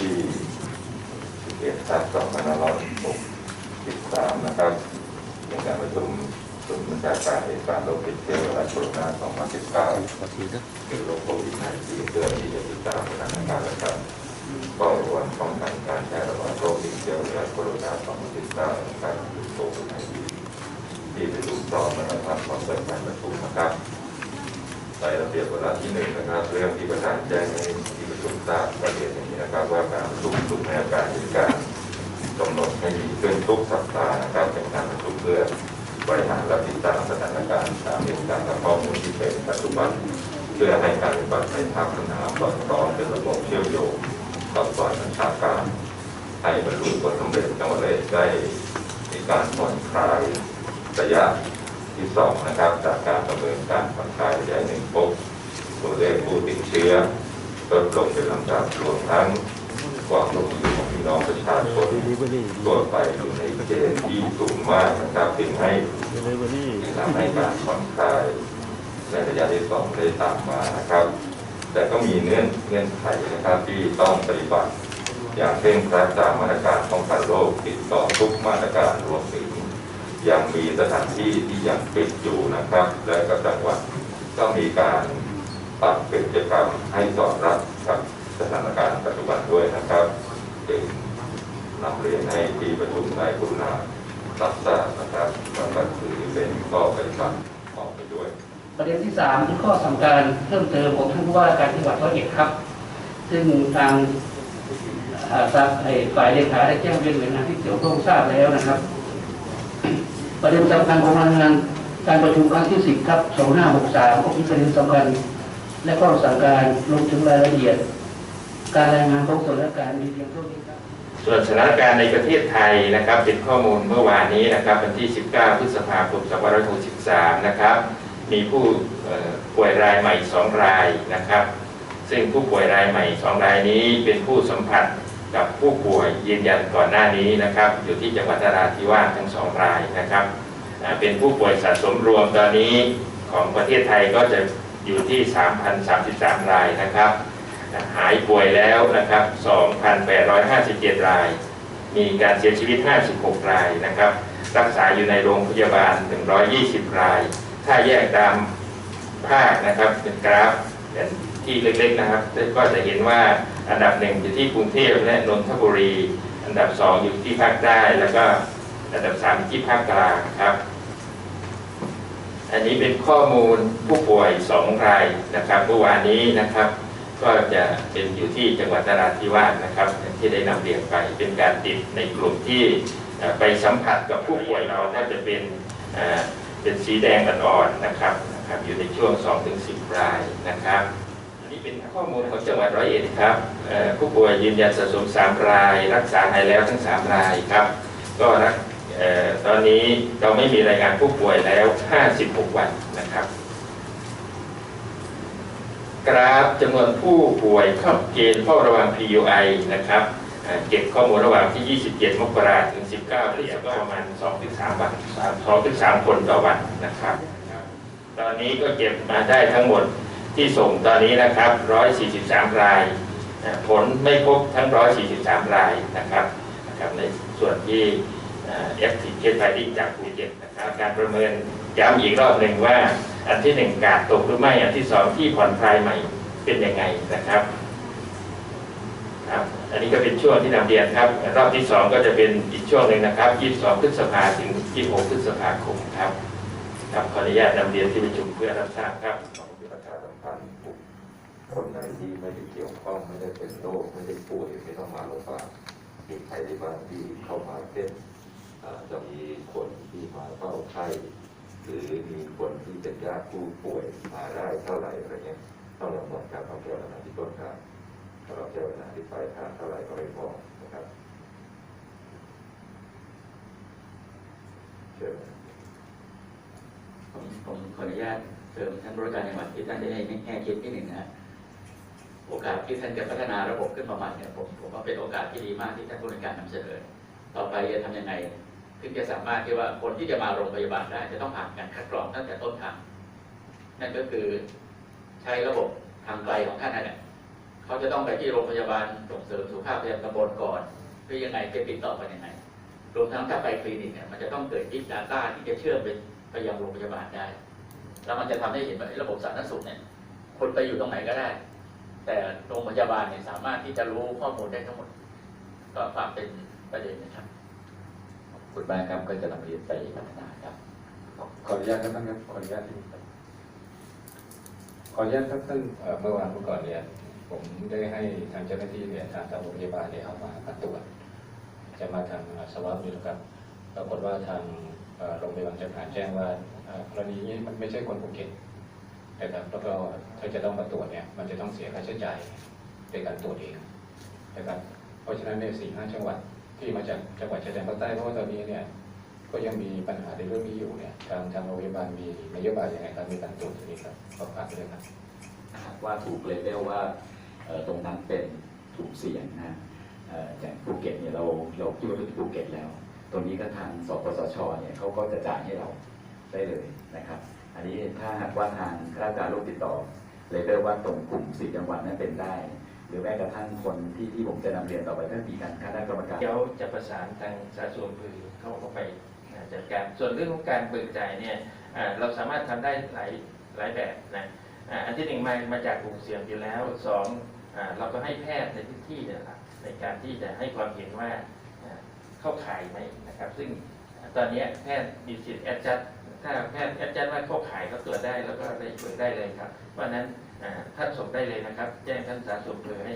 ที่11ทับ2563 นะครับเป็นการประชุมศูนย์บัญชาการเหตุการณ์โรคติดเชื้อไวรัสโคโรนา2019ขอทีนะคือโรคโควิด19เพื่อที่จะติดตามสถานการณ์และการเฝ้าระวังป้องกันการแพร่ระบาดโรคติดเชื้อไวรัสโคโรนา2019นะครับโควิด19ที่ประชุมต่อมานะครับขอเปิดการประชุมนะครับในระเบียบเวลาที่หนึ่งนะครับ เรื่องที่ประธานแจ้งให้ ชุมทราบประเด็นอย่างนี้นะครับ ว่าการประชุมทุกแนวการในการกำหนดให้มีขึ้นทุกสัปดาห์นะครับเป็นการประชุมเพื่อบริหารและติดตามสถานการณ์ตามเหตุการณ์และข้อมูลที่เป็นปัจจุบันเพื่อให้การปฏิบัติในภาคสนามสอดคล้องเป็นระบบเชื่อมโยงกับฝ่ายบัญชาการ ให้บรรลุผลสำเร็จจังหวัดเลยได้มีการผ่อนคลายระยะที่สองนะครับจากการประเมินการผ่อนคลายระยะหนึ่งพบตัวเลขผู้ติดเชื้อ ลดลงเป็นลำดับรวมทั้งความร่วมมือของพี่น้องประชาชนดีลิเวอรี่ทั่วไปอยู่ในเกณฑ์ที่สูงมากนะครับจึงให้เวอรี่ที่ทำให้การผ่อนคลายในระยะที่สองได้ตามมานะครับ แต่ก็มีเงื่อนเงื่อนไขนะครับที่ต้องปฏิบัติ อย่างเคร่งครัดตามมาตรการป้องกันโรคติดต่อทุกมาตรการรวมถึงยังมีสถานที่ที่ยังปิดอยู่นะครับ และก็จังหวัดก็มีการ ปรับกิจกรรมให้สอดรับกับสถานการณ์ปัจจุบันด้วยนะครับจึงนำเรียนให้ที่ประชุมได้กรุณารับทราบนะครับแล้วก็ถือเป็นข้อปฏิบัติออกไปด้วย ประเด็นที่สามที่ข้อสั่งการเพิ่มเติมของท่านผู้ว่าการจังหวัดร้อยเอ็ดครับ ซึ่งทางอ่าทางไอ้ฝ่ายเลขาได้แจ้งเรียนหน่วยงานที่เกี่ยวข้องทราบแล้วนะครับ ประเด็นสำคัญของงานการประชุมครั้งที่สิบครับสองห้าหกสามก็มีประเด็นสำคัญ และข้อสั่งการรวมถึงรายละเอียด การรายงานของส่วนราชการมีเพียงเท่านี้ครับส่วนสถานการณ์ในประเทศไทยนะครับเป็นข้อมูลเมื่อวานนี้นะครับวันที่ 19 พฤษภาคม 2563 นะครับมีผู้ป่วยรายใหม่ 2 รายนะครับ ซึ่งผู้ป่วยรายใหม่ 2 รายนี้เป็นผู้สัมผัสกับผู้ป่วยยืนยันก่อนหน้านี้นะครับ อยู่ที่จังหวัดนราธิวาสทั้ง 2 รายนะครับเป็นผู้ป่วยสะสมรวมตอนนี้ของประเทศไทยก็จะ อยู่ที่ 3,033 รายนะครับ หายป่วยแล้วนะครับ 2,857 ราย มีการเสียชีวิต 56 รายนะครับ รักษาอยู่ในโรงพยาบาล 120 ราย ถ้าแยกตามภาคนะครับเป็นกราฟที่เล็กๆนะครับ ก็จะเห็นว่าอันดับหนึ่งอยู่ที่กรุงเทพและนนทบุรี อันดับสองอยู่ที่ภาคใต้แล้วก็อันดับสามที่ภาคกลางครับ อันนี้เป็นข้อมูลผู้ป่วย2รายนะครับเมื่อวานนี้นะครับ ก็จะเป็นอยู่ที่จังหวัดนราธิวาสนะครับที่ได้นำเรียนไปเป็นการติดในกลุ่มที่ไปสัมผัสกับผู้ป่วยเราก็จะเป็นเป็นสีแดงอ่อนๆนะครับนะครับอยู่ในช่วง 2-10 รายนะครับอันนี้เป็นข้อมูลของจังหวัดร้อยเอ็ดครับผู้ป่วยยืนยันสะสม 3 ราย รักษาหายแล้วทั้ง 3 รายครับก็รัก ตอนนี้เราไม่มีรายงานผู้ป่วยแล้ว 56 วันนะครับ กราฟจำนวนผู้ป่วยเข้าเกณฑ์เฝ้าระวัง PUI นะครับเก็บข้อมูลระหว่างที่ 27 มกราถึง 19พฤษภาคมก็ประมาณ 2-3 วัน 2-3 คนต่อวันนะครับ ตอนนี้ก็เก็บมาได้ทั้งหมดที่ส่งตอนนี้นะครับ 143 ราย ผลไม่พบทั้ง 143 รายนะครับนะครับ ในส่วนที่ เอฟทีเคสไฟดิ้งจากภูเก็ตนะครับการประเมินย้ำอีกรอบหนึ่งว่า อันที่หนึ่งกาดตกหรือไม่ อันที่สองที่ผ่อนคลายใหม่เป็นยังไงนะครับครับอันนี้ก็เป็นช่วงที่นำเรียนครับรอบที่สองก็จะเป็นอีกช่วงหนึ่งนะครับ 22 พฤษภาถึง 26 พฤษภาคมครับครับขออนุญาตนำเรียนที่ประชุมเพื่อรับทราบครับของประชาสัมพันธ์คนไหนที่ไม่ได้เกี่ยวข้องไม่ได้เป็นโรคไม่ได้ป่วยไม่ต้องมาโรงพยาบาลมีใครที่บานที่เข้ามาเช่น จะมีคนที่มาเฝ้าไข้หรือมีคนที่เป็นญาติผู้ป่วยมาได้เท่าไหร่อะไรเงี้ยต้องกำหนดการต้องแก้ปัญหาที่ต้นทางถ้าเราแก้ปัญหาที่ปลายทางเท่าไหร่ก็ไม่พอนะครับเชิญผมผมขออนุญาตเสริมท่านบริการจังหวัดที่ท่านได้ให้แง่คิดนิดหนึ่งนะโอกาสที่ท่านจะพัฒนาระบบขึ้นมาใหม่เนี่ยผมผมว่าเป็นโอกาสที่ดีมากที่ท่านบริการนำเสนอต่อไปจะทำยังไง ถึงจะสามารถที่ว่าคนที่จะมาโรงพยาบาลได้จะต้องผ่านการคัดกรองตั้งแต่ต้นทาง นั่นก็คือใช้ระบบทางไกลของท่านนั่นแหละเขาจะต้องไปที่โรงพยาบาลส่งเสริมสุขภาพประจำตำบลก่อนหรือยังไงจะติดต่อไปยังไงรวมทั้งถ้าไปคลินิกเนี่ยมันจะต้องเกิดยิปดาต้าที่จะเชื่อมไปไปยังโรงพยาบาลได้ แล้วมันจะทำให้เห็นว่าระบบสาธารณสุขเนี่ยคนไปอยู่ตรงไหนก็ได้ แต่โรงพยาบาลเนี่ยสามารถที่จะรู้ข้อมูลได้ทั้งหมด ก็ฝากเป็นประเด็นนะครับ คุณมากครับก็จะนำเรียนไปพัฒนาครับ ขออนุญาตครับท่านครับขออนุญาตที่ครับขออนุญาตครับท่านเอ่อเมื่อวานเมื่อก่อนเนี่ยผมได้ให้ทางเจ้าหน้าที่เนี่ยทางทางโรงพยาบาลเนี่ยเอามาตรวจจะมาทางสวอปนี่นะครับปรากฏว่าทางโรงพยาบาลจะผ่านแจ้งว่ากรณีนี้มันไม่ใช่คนภูเก็ตนะครับแล้วก็ถ้าจะต้องมาตรวจเนี่ยมันจะต้องเสียค่าใช้จ่ายในการตรวจเองนะครับเพราะฉะนั้นเนี่ยสี่ห้าจังหวัด ที่มาจากจังหวัดชายแดนภาคใต้เพราะว่าตอนนี้เนี่ยก็ยังมีปัญหาในเรื่องนี้อยู่เนี่ยทางทางโรงพยาบาลมีนโยบายยังไงครับมีการตรวจตรงนี้ครับขอฝากด้วยครับว่าถูกเลเวลว่าเอ่อตรงนั้นเป็นถูกเสี่ยงนะอย่างภูเก็ตเนี่ยเราเราคิดว่าเป็นภูเก็ตแล้ว ตรงนี้ก็ทางสปสชเนี่ยเขาก็จะจ่ายให้เราได้เลยนะครับ อันนี้ถ้าหากว่าทางข้าราชการโรคติดต่อเลเวลว่าตรงกลุ่มสี่จังหวัดนั้นเป็นได้ หรือแม้กระทั่งคนที่ที่ผมจะนำเรียนต่อไปถ้ามีการคณะกรรมการเดี๋ยวจะประสานทางสาธารณสุขเข้าเข้าไปจัดการส่วนเรื่องของการเบิกจ่ายเนี่ยเราสามารถทำได้หลายหลายแบบนะอันที่หนึ่งมามาจากกลุ่มเสี่ยงอยู่แล้วสองอ่าเราก็ให้แพทย์ในพื้นที่นะครับในการที่จะให้ความเห็นว่าเข้าข่ายไหมนะครับ ซึ่งตอนนี้แพทย์มีสิทธิ์แอดจัดถ้าแพทย์แอดจัดว่าเข้าข่ายก็ตรวจได้แล้วก็ได้เบิกได้เลยครับเพราะนั้น ท่านส่งได้เลยนะครับ แจ้งท่านสาธารณสุขเภอให้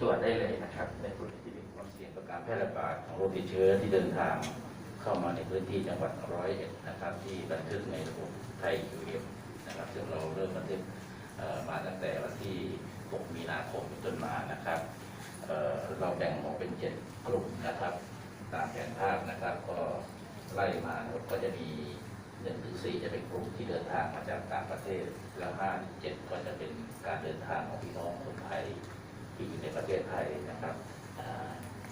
ตรวจได้เลยนะครับ ในกลุ่มที่มีความเสี่ยงต่อการแพร่ระบาดของโรคติดเชื้อที่เดินทางเข้ามาในพื้นที่จังหวัดร้อยเอ็ดนะครับ ที่บันทึกในระบบไทยยูเอ็มนะครับ ซึ่งเราเริ่มบันทึกมาตั้งแต่วันที่ 6 มีนาคมเป็นต้นมานะครับเเราแบ่งออกเป็นเจ็ดกลุ่มนะครับ ตามแผนภาพนะครับ ก็ไล่มาก็จะมี หนึ่งถึงสี่จะเป็นกลุ่มที่เดินทางมาจากต่างประเทศแล้วห้าถึงเจ็ดก็จะเป็นการเดินทางของพี่น้องคนไทยที่อยู่ในประเทศไทยนะครับ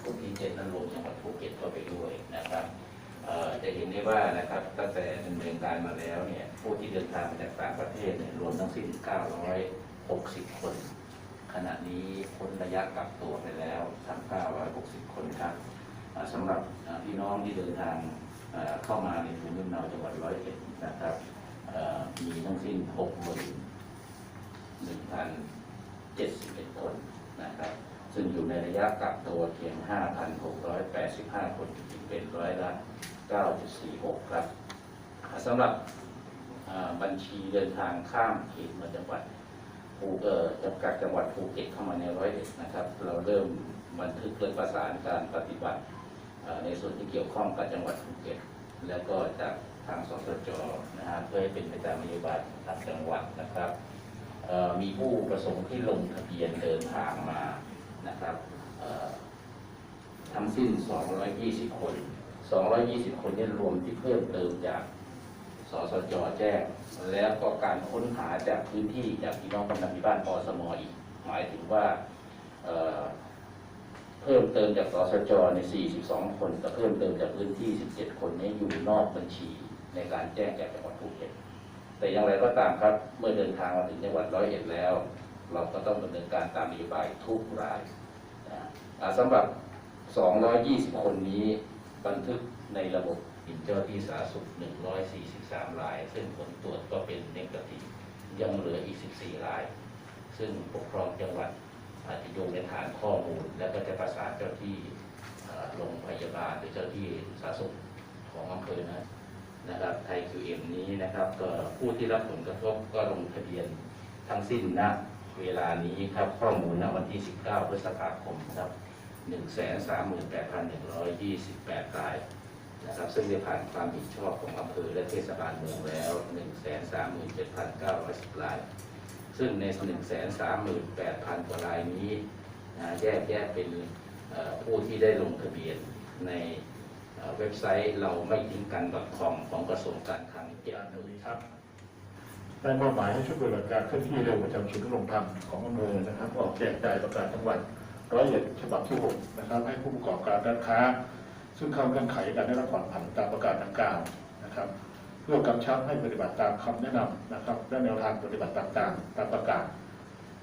กลุ่มที่เจ็ดนั้นรวมจังหวัดภูเก็ตเข้าไปด้วยนะครับจะเห็นได้ว่านะครับตั้งแต่ดำเนินการมาแล้วเนี่ยผู้ที่เดินทางมาจากต่างประเทศเนี่ยรวมทั้งสิ้น 960 คน ขณะนี้พ้นระยะกักตัวไปแล้วทั้ง960 คนครับอ่าสำหรับพี่น้องที่เดินทาง เข้ามาในภูมิลำเนาจังหวัดร้อยเอ็ดนะครับมีทั้งสิ้น6หมื่น1,071คนนะครับซึ่งอยู่ในระยะกักตัวเพียง 5,685 คนเป็นร้อยละ9.46 ครับสำหรับบัญชีเดินทางข้ามเขตมาจังหวัดภูเอ่อจากจากจังหวัดภูเก็ตเข้ามาในร้อยเอ็ดนะครับ เราเริ่มบันทึกและประสานการปฏิบัติ ในส่วนที่เกี่ยวข้องกับจังหวัดภูเก็ตแล้วก็จากทางสสจนะฮะเพื่อให้เป็นไปตามนโยบายทางจังหวัดนะครับมีผู้ประสงค์ที่ลงทะเบียนเดินทางมานะครับทั้งสิ้น 220 คน 220 คนนี้รวมที่เพิ่มเติมจากสสจแจ้ง แล้วก็การค้นหาจากพื้นที่จากพี่น้องกำนันที่บ้านปอสมอีก หมายถึงว่า เพิ่มเติมจากสสจใน 42 คนกับเพิ่มเติมจากพื้นที่ 17 คนนี้อยู่นอกบัญชีในการแจ้งจากจังหวัดภูเก็ตแต่อย่างไรก็ตามครับ เมื่อเดินทางมาถึงจังหวัดร้อยเอ็ดแล้ว เราก็ต้องดำเนินการตามนโยบายทุกรายนะอ่าสำหรับ 220 คนนี้บันทึกในระบบอินเจ้าที่สาธารณสุข 143 ราย ซึ่งผลตรวจก็เป็นเนกาทีฟยังเหลืออีก 14 ราย ซึ่งปกครองจังหวัด อาจจะโยงในฐานข้อมูล แล้วก็จะประสานเจ้าที่โรงพยาบาลหรือเจ้าที่สาธารณสุขของอำเภอนะนะครับไทย QM นี้นะครับก็ผู้ที่รับผลกระทบก็ลงทะเบียนทั้งสิ้นณเวลานี้ครับข้อมูลณวันที่ 19 พฤษภาคมครับ138,128รายนะครับซึ่งได้ผ่านความเห็นชอบของอำเภอและเทศบาลเมืองแล้ว 137,910ราย ซึ่งใน 138,000กว่ารายนี้แยกแยกเป็นเอ่อผู้ที่ได้ลงทะเบียนในเว็บไซต์เราไม่ทิ้งกัน .com ของกระทรวงการคลังเกี่ยวกับครับได้มอบหมายให้ชุดปฏิบัติการเคลื่อนที่เร็วประจำศูนย์ดำรงธรรมของอำเภอนะครับ ออกแจกจ่ายประกาศจังหวัดร้อยเอ็ดฉบับที่หกนะครับให้ผู้ประกอบการร้านค้า ซึ่งเข้าเงื่อนไขการได้รับผ่อนผันตามประกาศดังกล่าวนะครับ เพื่อกำชับให้ปฏิบัติตามคำแนะนำนะครับและแนวทางปฏิบัติต่างๆตามประกาศ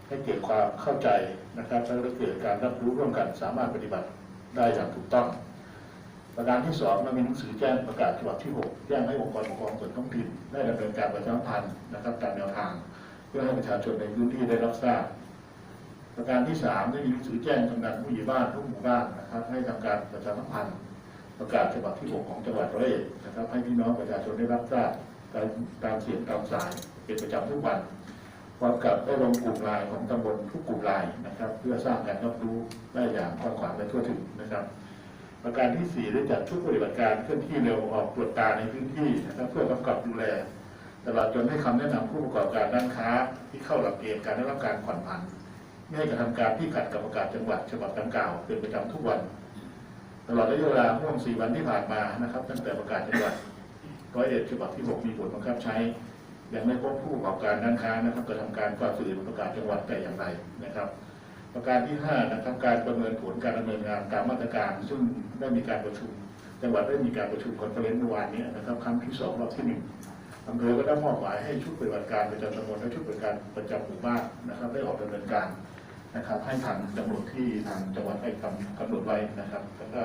ให้เกิดความเข้าใจนะครับและเกิดการรับรู้ร่วมกันสามารถปฏิบัติได้อย่างถูกต้อง ประการที่สองมันมีหนังสือแจ้งประกาศฉบับที่ 6 แจ้งให้องค์กรปกครองส่วนท้องถิ่นได้ดำเนินการประชาสัมพันธ์นะครับตามแนวทาง เพื่อให้ประชาชนในพื้นที่ได้รับทราบประการที่สามได้มีหนังสือแจ้งกำนันผู้ใหญ่บ้านทุกหมู่บ้านนะครับให้ทำการประชาสัมพันธ์ ประกาศฉบับที่ 6 ของจังหวัดร้อยเอ็ดนะครับให้พี่น้องประชาชนได้รับทราบตามตามเสียงตามสายเป็นประจำทุกวันพร้อมกับได้ลงกลุ่มไลน์ของตำบลทุกกลุ่มไลน์นะครับ เพื่อสร้างการรับรู้ได้อย่างกว้างขวางและทั่วถึงนะครับ ประการที่ 4 ได้จัดชุดปฏิบัติการเคลื่อนที่เร็วออกตรวจตาในพื้นที่นะครับเพื่อกำกับดูแลตลอดจนให้คำแนะนำผู้ประกอบการด้านค้า ที่เข้าหลักเกณฑ์การได้รับการผ่อนผันไม่ให้กระทำการที่ขัดกับประกาศจังหวัดฉบับดังกล่าวเป็นประจำทุกวัน ตลอดระยะเวลาห่วง4วันที่ผ่านมานะครับ ตั้งแต่ประกาศจังหวัดร้อยเอ็ดฉบับที่ 6 มีผลบังคับใช้ ยังไม่พบผู้ประกอบการด้านค้านะครับกระทำการฝ่าฝืนประกาศจังหวัดแต่อย่างไรนะครับ ประการที่5นะครับการประเมินผลการดำเนินงานตามมาตรการ ซึ่งได้มีการประชุม จังหวัดได้มีการประชุมคอนเฟอเรนซ์เมื่อวานนี้นะครับ ครั้งที่สองรอบที่หนึ่งอำเภอก็ได้มอบหมายให้ชุดปฏิบัติการประจำตำบลและชุดปฏิบัติการประจำหมู่บ้านนะครับ ได้ออกดำเนินการ นะครับให้ทันจำนวนที่ทางจังหวัดได้กำกำหนดไว้นะครับ แล้วก็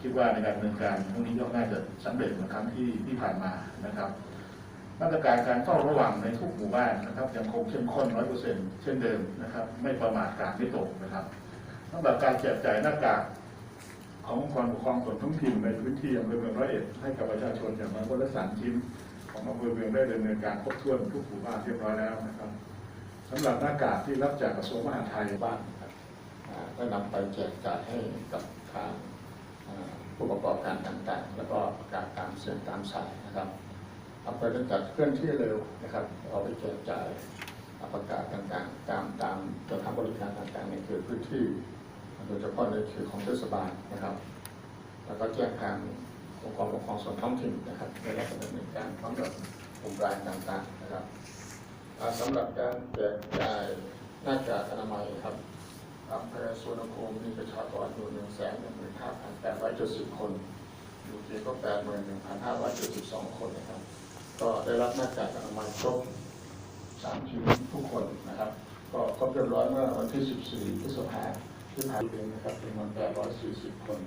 คิดว่าในการดำเนินการครั้งนี้ก็น่าจะสำเร็จเหมือนครั้งที่ที่ผ่านมานะครับ มาตรการการเฝ้าระวังในทุกหมู่บ้านนะครับยังคงเข้มข้นร้อยเปอร์เซ็นต์เช่นเดิมนะครับ ไม่ประมาทการไม่ตกนะครับสำหรับการแจกจ่ายหน้ากากขององค์กรปกครองส่วนท้องถิ่นในพื้นที่อำเภอเมืองร้อยเอ็ดให้กับประชาชนอย่างน้อยคนละสามชิ้นของอำเภอเมืองได้ดำเนินการครบถ้วนทุกหมู่บ้านเรียบร้อยแล้วนะครับ สำหรับหน้ากากที่รับจากกระทรวงมหาดไทยบ้านนะครับก็นำไปแจกจ่ายให้กับทางผู้ประกอบการต่างๆ แล้วก็ประกาศตามเสียงตามสายนะครับอำเภอจะจัดเคลื่อนที่เร็วนะครับเอาไปแจกจ่ายประกาศต่างๆ ตามตามสถานบริการต่างๆในเขตพื้นที่โดยเฉพาะในเขตของเทศบาลนะครับ แล้วก็แจ้งทางองค์กรปกครองส่วนท้องถิ่นนะครับในรับดำเนินการพร้อมกับกลุ่มรายต่างๆนะครับ สำหรับการแจกจ่ายหน้ากากอนามัยครับอำเภอสุวรรณภูมิมีประชากรอยู่หนึ่งแสนหนึ่งหมื่นห้าพันแปดร้อยเจ็ดสิบคน อยู่ที่ก็แปดหมื่นหนึ่งพันห้าร้อยเจ็ดสิบสองคนนะครับ ก็ได้รับหน้ากากอนามัยครบสามชิ้นทุกคนนะครับ ก็ครบเรียบร้อยเมื่อวันที่14พฤษภาที่ผ่านมานะครับจำนวน840คน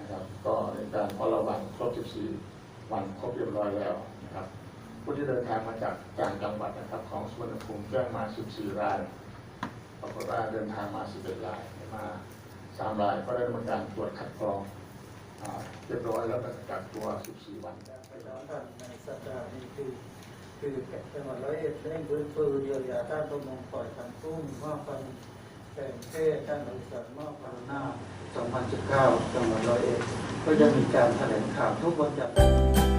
นะครับ ก็ในการเฝ้าระวังครบ14วันครบเรียบร้อยแล้วนะครับ ผู้ที่เดินทางมาจากต่างจังหวัดนะครับ ของสุวรรณภูมิแจ้งมา 14 รายปรากฏว่าเดินทางมา 11 รายมา3รายก็ได้ดำเนินการตรวจคัดกรองเรียบร้อยแล้วก็กักตัว 14 วันไปแล้วท่านในสัปดาห์นี้คือคือจังหวัดร้อยเอ็ดเร่งฟื้นฟูเยียวยาด้านประมงปล่อยทางกุ้งมอบพันแผ่นเทศด้านบริษัทมอบพันหน้า2019จังหวัดร้อยเอ็ดก็จะมีการแถลงข่าวทุกวันจันทร์